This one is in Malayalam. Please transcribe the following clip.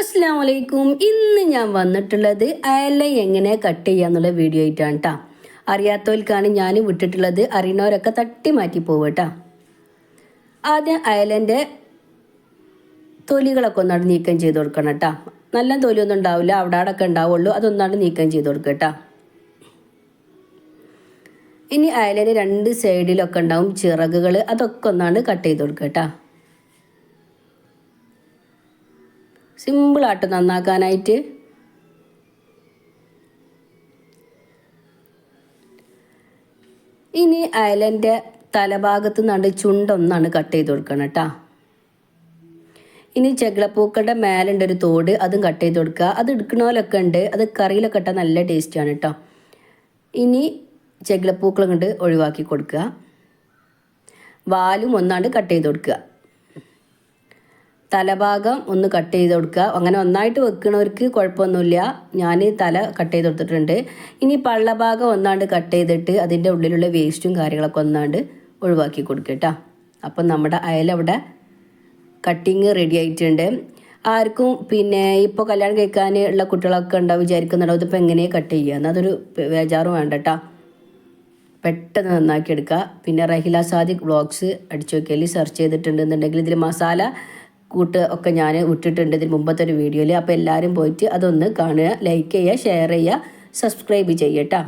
അസ്സാം വലൈക്കും ഇന്ന് ഞാൻ വന്നിട്ടുള്ളത് അയല എങ്ങനെ കട്ട് ചെയ്യാന്നുള്ള വീഡിയോ ആയിട്ടാണ് കേട്ടോ അറിയാത്തവർക്കാണ് ഞാൻ വിട്ടിട്ടുള്ളത്. അറിയണവരൊക്കെ തട്ടി മാറ്റി പോവട്ടോ ആദ്യം അയലന്റെ തൊലികളൊക്കെ ഒന്നാണ് നീക്കം ചെയ്ത് കൊടുക്കണം കേട്ടോ നല്ല തൊലിയൊന്നും ഉണ്ടാവില്ല. അവിടെ അവിടെയൊക്കെ ഉണ്ടാവുള്ളൂ. അതൊന്നാണ് നീക്കം ചെയ്ത് കൊടുക്കുക കേട്ടോ ഇനി അയലന്റെ രണ്ട് സൈഡിലൊക്കെ ഉണ്ടാവും ചിറകുകൾ അതൊക്കെ ഒന്നാണ് കട്ട് ചെയ്ത് കൊടുക്കുക കേട്ടോ സിമ്പിളായിട്ട് നന്നാക്കാനായിട്ട്. ഇനി അയലന്റെ തലഭാഗത്ത് നിന്നാണ്ട് ചുണ്ടൊന്നാണ് കട്ട് ചെയ്ത് കൊടുക്കണം കേട്ടോ. ഇനി ചെകിളപ്പൂക്കളുടെ മേലുണ്ട് ഒരു തോട് അതും കട്ട് ചെയ്ത് കൊടുക്കുക. അത് എടുക്കണോലൊക്കെ ഉണ്ട്. അത് കറിയിലൊക്കെ ഇട്ടാൽ നല്ല ടേസ്റ്റാണ് കേട്ടോ. ഇനി ചെകിളപ്പൂക്കൾ കൊണ്ട് ഒഴിവാക്കി കൊടുക്കുക. വാലും ഒന്നാണ്ട് കട്ട് ചെയ്ത് കൊടുക്കുക. തലഭാഗം ഒന്ന് കട്ട് ചെയ്ത് കൊടുക്കുക. അങ്ങനെ ഒന്നായിട്ട് വെക്കുന്നവർക്ക് കുഴപ്പമൊന്നുമില്ല. ഞാൻ തല കട്ട് ചെയ്ത് കൊടുത്തിട്ടുണ്ട്. ഇനി പള്ളഭാഗം ഒന്നാണ്ട് കട്ട് ചെയ്തിട്ട് അതിന്റെ ഉള്ളിലുള്ള വേസ്റ്റും കാര്യങ്ങളൊക്കെ ഒന്നാണ്ട് ഒഴിവാക്കി കൊടുക്കുക കേട്ടോ. അപ്പം നമ്മുടെ അയലവിടെ കട്ടിങ് റെഡി ആയിട്ടുണ്ട്. ആർക്കും പിന്നെ ഇപ്പോൾ കല്യാണം കഴിക്കാൻ ഉള്ള കുട്ടികളൊക്കെ ഉണ്ടാവും വിചാരിക്കുന്നുണ്ടാവും. ഇതിപ്പോൾ എങ്ങനെയാണ് കട്ട് ചെയ്യുക? അതൊരു ബേജാറും വേണ്ട കേട്ടോ. പെട്ടെന്ന് നന്നാക്കി എടുക്കുക. പിന്നെ റഹില സാദിഖ് വ്ളോഗ്സ് അടിച്ചു നോക്കിയാൽ സെർച്ച് ചെയ്തിട്ടുണ്ടെന്നുണ്ടെങ്കിൽ ഇതിൽ മസാല കൂട്ട് ഒക്കെ ഞാൻ വിട്ടിട്ടുണ്ട് ഇതിന് മുമ്പത്തെ ഒരു വീഡിയോയിൽ അപ്പോൾ എല്ലാവരും പോയിട്ട് അതൊന്ന് കാണുക ലൈക്ക് ചെയ്യുക ഷെയർ ചെയ്യുക സബ്സ്ക്രൈബ് ചെയ്യട്ടോ